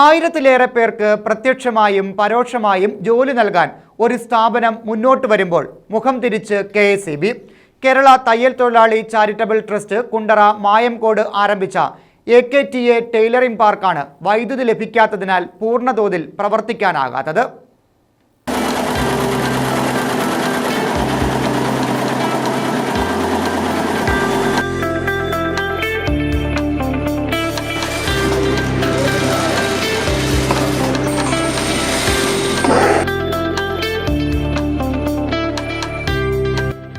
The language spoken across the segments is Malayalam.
ആയിരത്തിലേറെ പേർക്ക് പ്രത്യക്ഷമായും പരോക്ഷമായും ജോലി നൽകാൻ ഒരു സ്ഥാപനം മുന്നോട്ട് വരുമ്പോൾ മുഖം തിരിച്ച് കെ കേരള തയ്യൽ തൊഴിലാളി ചാരിറ്റബിൾ ട്രസ്റ്റ് കുണ്ടറ മായംകോട് ആരംഭിച്ച A K T A tailoring പാർക്കാണ് വൈദ്യുതി ലഭിക്കാത്തതിനാൽ പൂർണതോതിൽ പ്രവർത്തിക്കാനാകാത്തത്.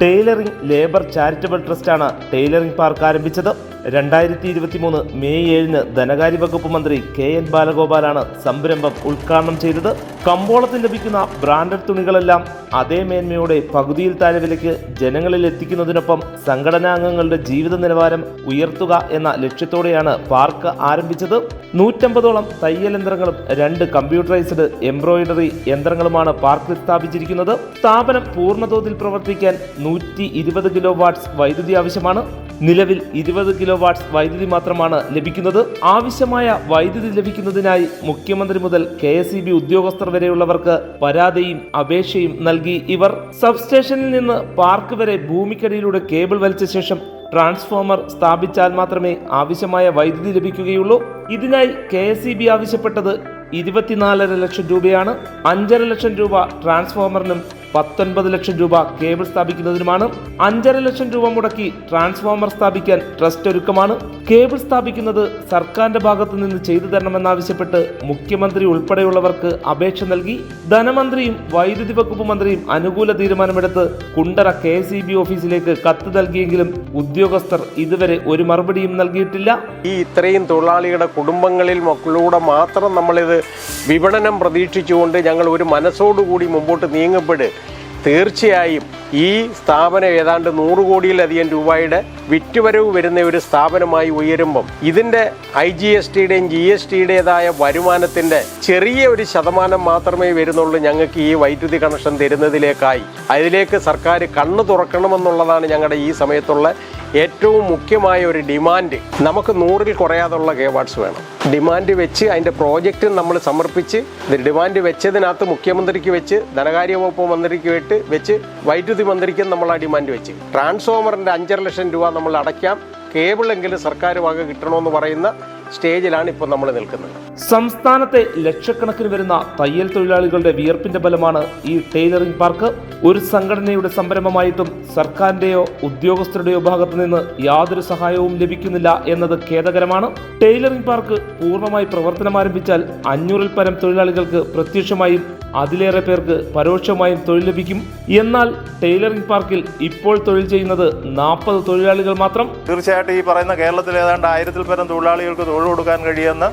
ടൈലറിംഗ് ലേബർ ചാരിറ്റബിൾ ട്രസ്റ്റാണ് ടൈലറിംഗ് പാർക്ക് ആരംഭിച്ചത്. രണ്ടായിരത്തി ഇരുപത്തി മൂന്ന് മെയ് ഏഴിന് ധനകാര്യ വകുപ്പ് മന്ത്രി കെ എൻ ബാലഗോപാലാണ് സംരംഭം ഉദ്ഘാടനം ചെയ്തത്. കമ്പോളത്തിൽ ലഭിക്കുന്ന ബ്രാൻഡഡ് തുണികളെല്ലാം അതേ മേന്മയോടെ പകുതിയിൽ താഴെ വിലയ്ക്ക് ജനങ്ങളിൽ എത്തിക്കുന്നതിനൊപ്പം സംഘടനാംഗങ്ങളുടെ ജീവിത നിലവാരം ഉയർത്തുക എന്ന ലക്ഷ്യത്തോടെയാണ് പാർക്ക് ആരംഭിച്ചത്. നൂറ്റമ്പതോളം തയ്യൽ യന്ത്രങ്ങളും രണ്ട് കമ്പ്യൂട്ടറൈസ്ഡ് എംബ്രോയിഡറി യന്ത്രങ്ങളുമാണ് പാർക്കിൽ സ്ഥാപിച്ചിരിക്കുന്നത്. സ്ഥാപനം പൂർണതോതിൽ പ്രവർത്തിക്കാൻ നൂറ്റി ഇരുപത് കിലോ വാട്ട്സ് വൈദ്യുതി ആവശ്യമാണ്. നിലവിൽ ഇരുപത് കിലോ വാട്ട്സ് വൈദ്യുതി മാത്രമാണ് ലഭിക്കുന്നത്. ആവശ്യമായ വൈദ്യുതി ലഭിക്കുന്നതിനായി മുഖ്യമന്ത്രി മുതൽ കെ എസ് ഇ ബി ഉദ്യോഗസ്ഥർ വരെയുള്ളവർക്ക് പരാതിയും അപേക്ഷയും നൽകി ഇവർ. സബ്സ്റ്റേഷനിൽ നിന്ന് പാർക്ക് വരെ ഭൂമിക്കടിയിലൂടെ കേബിൾ വലിച്ച ശേഷം ട്രാൻസ്ഫോമർ സ്ഥാപിച്ചാൽ മാത്രമേ ആവശ്യമായ വൈദ്യുതി ലഭിക്കുകയുള്ളൂ. ഇതിനായി കെ എസ് ഇ ബി ആവശ്യപ്പെട്ടത് ഇരുപത്തിനാലര ലക്ഷം രൂപയാണ്. അഞ്ചര ലക്ഷം രൂപ ട്രാൻസ്ഫോമറിനും പത്തൊൻപത് ലക്ഷം രൂപ കേബിൾ സ്ഥാപിക്കുന്നതിനുമാണ് അഞ്ചര ലക്ഷം രൂപ മുടക്കി ട്രാൻസ്ഫോമർ സ്ഥാപിക്കാൻ ട്രസ്റ്റ് ഒരുക്കമാണ്. കേബിൾ സ്ഥാപിക്കുന്നത് സർക്കാരിന്റെ ഭാഗത്തു നിന്ന് ചെയ്തു തരണമെന്നാവശ്യപ്പെട്ട് മുഖ്യമന്ത്രി ഉൾപ്പെടെയുള്ളവർക്ക് അപേക്ഷ നൽകി ധനമന്ത്രിയും വൈദ്യുതി വകുപ്പ് മന്ത്രിയും അനുകൂല തീരുമാനമെടുത്ത് കുണ്ടറ കെ എസ് ഓഫീസിലേക്ക് കത്ത് നൽകിയെങ്കിലും ഉദ്യോഗസ്ഥർ ഇതുവരെ ഒരു മറുപടിയും നൽകിയിട്ടില്ല. ഈ ഇത്രയും തൊഴിലാളികളുടെ കുടുംബങ്ങളിൽ മക്കളിലൂടെ മാത്രം നമ്മളിത് വിപണനം പ്രതീക്ഷിച്ചുകൊണ്ട് ഞങ്ങൾ ഒരു മനസ്സോടുകൂടി മുമ്പോട്ട് നീങ്ങപ്പെട് തീർച്ചയായും ഈ സ്ഥാപനം ഏതാണ്ട് നൂറ് കോടിയിലധികം രൂപയുടെ വിറ്റുവരവ് വരുന്ന ഒരു സ്ഥാപനമായി ഉയരുമ്പം ഇതിന്റെ ഐ ജി എസ് ടിയുടെയും ജി എസ് ടിയുടേതായ വരുമാനത്തിന്റെ ചെറിയ ഒരു ശതമാനം മാത്രമേ വരുന്നുള്ളൂ ഞങ്ങൾക്ക് ഈ വൈദ്യുതി കണക്ഷൻ തരുന്നതിലേക്കായി. അതിലേക്ക് സർക്കാർ കണ്ണു തുറക്കണമെന്നുള്ളതാണ് ഞങ്ങളുടെ ഈ സമയത്തുള്ള ഏറ്റവും മുഖ്യമായ ഒരു ഡിമാൻഡ് നമുക്ക് നൂറിൽ കുറയാതുള്ള കെ വാട്ട്സ് വേണം. ഡിമാൻഡ് വെച്ച് അതിന്റെ പ്രോജക്റ്റ് നമ്മൾ സമർപ്പിച്ച് ഡിമാൻഡ് വെച്ചതിനകത്ത് മുഖ്യമന്ത്രിക്ക് വെച്ച് ധനകാര്യ വകുപ്പ് മന്ത്രിക്ക് വെട്ട് വെച്ച് വൈദ്യുതി മന്ത്രിക്കും നമ്മൾ ആ ഡിമാൻഡ് വെച്ച്. ട്രാൻസ്ഫോമറിന്റെ അഞ്ചര ലക്ഷം രൂപ നമ്മൾ അടയ്ക്കാം. കേബിളെങ്കിലും സർക്കാർ വക കിട്ടണമെന്ന് പറയുന്ന സ്റ്റേജിലാണ് ഇപ്പോൾ നമ്മൾ നിൽക്കുന്നത്. സംസ്ഥാനത്തെ ലക്ഷക്കണക്കിന് വരുന്ന തയ്യൽ തൊഴിലാളികളുടെ വിയർപ്പിന്റെ ഫലമാണ് ഈ ടൈലറിംഗ് പാർക്ക്. ഒരു സംഘടനയുടെ സംരംഭമായിട്ടും സർക്കാരിന്റെയോ ഉദ്യോഗസ്ഥരുടെയോ ഭാഗത്തു നിന്ന് യാതൊരു സഹായവും ലഭിക്കുന്നില്ല എന്നത് ഖേദകരമാണ്. ടൈലറിംഗ് പാർക്ക് പൂർണമായി പ്രവർത്തനം ആരംഭിച്ചാൽ അഞ്ഞൂറിൽ പരം തൊഴിലാളികൾക്ക് പ്രത്യക്ഷമായും അതിലേറെ പേർക്ക് പരോക്ഷമായും തൊഴിൽ ലഭിക്കും. എന്നാൽ ടൈലറിംഗ് പാർക്കിൽ ഇപ്പോൾ തൊഴിൽ ചെയ്യുന്നത് നാൽപ്പത് തൊഴിലാളികൾ മാത്രം. തീർച്ചയായിട്ടും ഈ പറയുന്ന കേരളത്തിൽ ഏതാണ്ട് ആയിരത്തിൽ പരം തൊഴിലാളികൾക്ക് തൊഴിൽ കൊടുക്കാൻ കഴിയുന്ന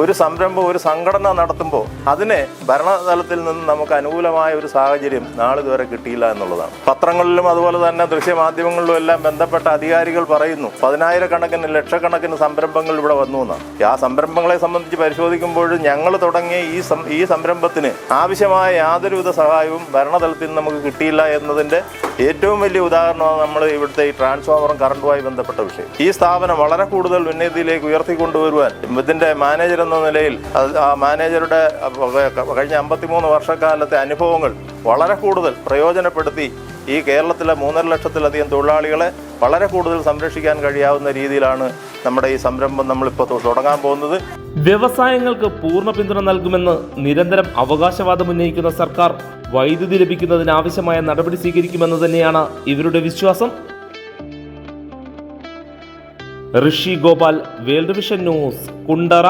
ഒരു സംരംഭം ഒരു സംഘടന നടത്തുമ്പോൾ അതിനെ ഭരണതലത്തിൽ നിന്ന് നമുക്ക് അനുകൂലമായ ഒരു സാഹചര്യം നാളിതുവരെ കിട്ടിയില്ല എന്നുള്ളതാണ്. പത്രങ്ങളിലും അതുപോലെ തന്നെ ദൃശ്യമാധ്യമങ്ങളിലും എല്ലാം ബന്ധപ്പെട്ട അധികാരികൾ പറയുന്നു പതിനായിരക്കണക്കിന് ലക്ഷക്കണക്കിന് സംരംഭങ്ങൾ ഇവിടെ വന്നു എന്നാണ്. ആ സംരംഭങ്ങളെ സംബന്ധിച്ച് പരിശോധിക്കുമ്പോൾ ഞങ്ങൾ തുടങ്ങിയ ഈ ഈ സംരംഭത്തിന് ആവശ്യമായ യാതൊരുവിധ സഹായവും ഭരണതലത്തിൽ നിന്ന് നമുക്ക് കിട്ടിയില്ല എന്നതിന്റെ ഏറ്റവും വലിയ ഉദാഹരണമാണ് നമ്മൾ ഇവിടുത്തെ ഈ ട്രാൻസ്ഫോമറും കറണ്ടുമായി ബന്ധപ്പെട്ട വിഷയം. ഈ സ്ഥാപനം വളരെ കൂടുതൽ ഉന്നതിയിലേക്ക് ഉയർത്തിക്കൊണ്ടുവരുവാൻ ഇതിന്റെ മാനേജർ എന്ന നിലയിൽ ആ മാനേജറുടെ കഴിഞ്ഞ അമ്പത്തിമൂന്ന് വർഷക്കാലത്തെ അനുഭവങ്ങൾ വളരെ കൂടുതൽ പ്രയോജനപ്പെടുത്തി ഈ കേരളത്തിലെ മൂന്നര ലക്ഷത്തിലധികം തൊഴിലാളികളെ വളരെ കൂടുതൽ സംരക്ഷിക്കാൻ കഴിയാവുന്ന രീതിയിലാണ് നമ്മുടെ ഈ സംരംഭം നമ്മളിപ്പോൾ തുടങ്ങാൻ പോകുന്നത്. വ്യവസായങ്ങൾക്ക് പൂർണ പിന്തുണ നൽകുമെന്ന് നിരന്തരം അവകാശവാദം ഉന്നയിക്കുന്ന സർക്കാർ വൈദ്യുതി ലഭിക്കുന്നതിന് ആവശ്യമായ നടപടി സ്വീകരിക്കുമെന്ന് തന്നെയാണ് ഇവരുടെ വിശ്വാസം. Rishi Gopal world vision news Kundara.